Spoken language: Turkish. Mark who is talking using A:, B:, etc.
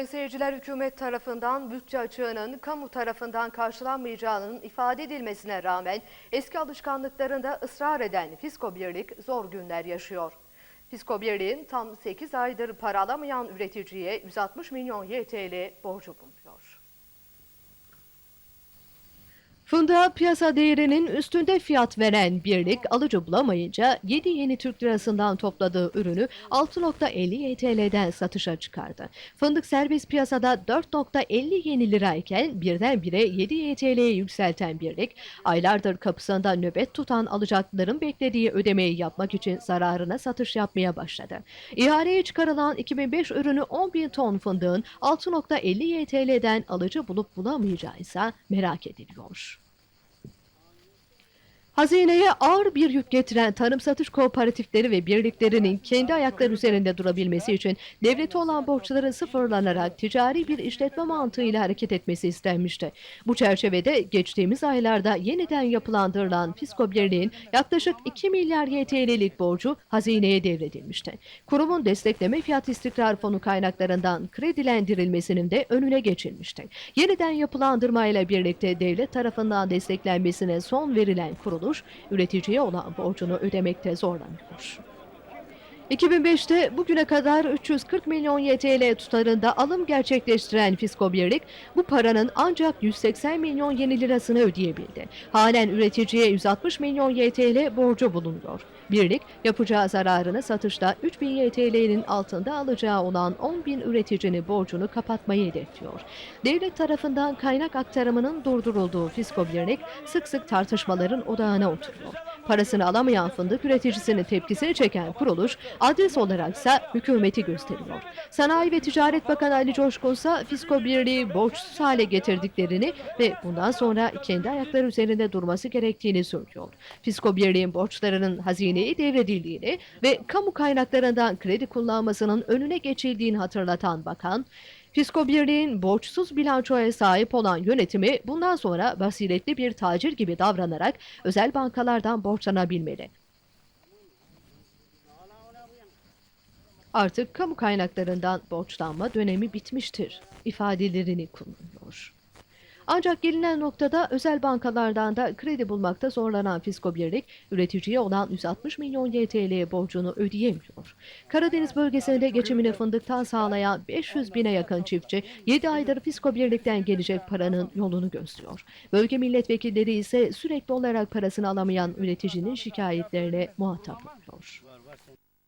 A: Sayın seyirciler hükümet tarafından bütçe açığının kamu tarafından karşılanmayacağının ifade edilmesine rağmen eski alışkanlıklarında ısrar eden Fisko Birlik zor günler yaşıyor. Fisko Birliği'nin tam 8 aydır para alamayan üreticiye 160 milyon YTL borcu bulunuyor. Fındığa piyasa değerinin üstünde fiyat veren birlik alıcı bulamayınca 7 yeni Türk lirasından topladığı ürünü 6.50 YTL'den satışa çıkardı. Fındık serbest piyasada 4.50 yeni lirayken birdenbire 7 YTL'ye yükselten birlik aylardır kapısında nöbet tutan alacaklıların beklediği ödemeyi yapmak için zararına satış yapmaya başladı. İhaleye çıkarılan 2005 ürünü 10 bin ton fındığın 6.50 YTL'den alıcı bulup bulamayacağı ise merak ediliyor. Hazineye ağır bir yük getiren tarım satış kooperatifleri ve birliklerinin kendi ayakları üzerinde durabilmesi için devlete olan borçların sıfırlanarak ticari bir işletme mantığıyla hareket etmesi istenmişti. Bu çerçevede geçtiğimiz aylarda yeniden yapılandırılan Fisko Birliği'nin yaklaşık 2 milyar YTL'lik borcu hazineye devredilmişti. Kurumun destekleme fiyat istikrar fonu kaynaklarından kredilendirilmesinin de önüne geçilmişti. Yeniden yapılandırmayla birlikte devlet tarafından desteklenmesine son verilen kuruluş, üreticiye olan borcunu ödemekte zorlanıyor. 2005'te bugüne kadar 340 milyon YTL tutarında alım gerçekleştiren Fisko Birlik bu paranın ancak 180 milyon yeni lirasını ödeyebildi. Halen üreticiye 160 milyon YTL borcu bulunuyor. Birlik yapacağı zararını satışta 3000 YTL'nin altında alacağı olan 10 bin üreticinin borcunu kapatmayı hedefliyor. Devlet tarafından kaynak aktarımının durdurulduğu Fisko Birlik sık sık tartışmaların odağına oturuyor. Parasını alamayan fındık üreticisinin tepkisini çeken kuruluş adres olaraksa hükümeti gösteriyor. Sanayi ve Ticaret Bakanı Ali Coşkun ise Fisko Birliği borçsuz hale getirdiklerini ve bundan sonra kendi ayakları üzerinde durması gerektiğini söylüyor. Fisko Birliği'nin borçlarının hazineye devredildiğini ve kamu kaynaklarından kredi kullanmasının önüne geçildiğini hatırlatan bakan, Fisko Birliği'nin borçsuz bilançoya sahip olan yönetimi bundan sonra basiretli bir tacir gibi davranarak özel bankalardan borçlanabilmeli. Artık kamu kaynaklarından borçlanma dönemi bitmiştir ifadelerini kullanıyor. Ancak gelinen noktada özel bankalardan da kredi bulmakta zorlanan Fisko Birlik, üreticiye olan 160 milyon YTL borcunu ödeyemiyor. Karadeniz bölgesinde geçimini fındıktan sağlayan 500 bine yakın çiftçi 7 aydır Fisko Birlik'ten gelecek paranın yolunu gözlüyor. Bölge milletvekilleri ise sürekli olarak parasını alamayan üreticinin şikayetlerine muhatap oluyor.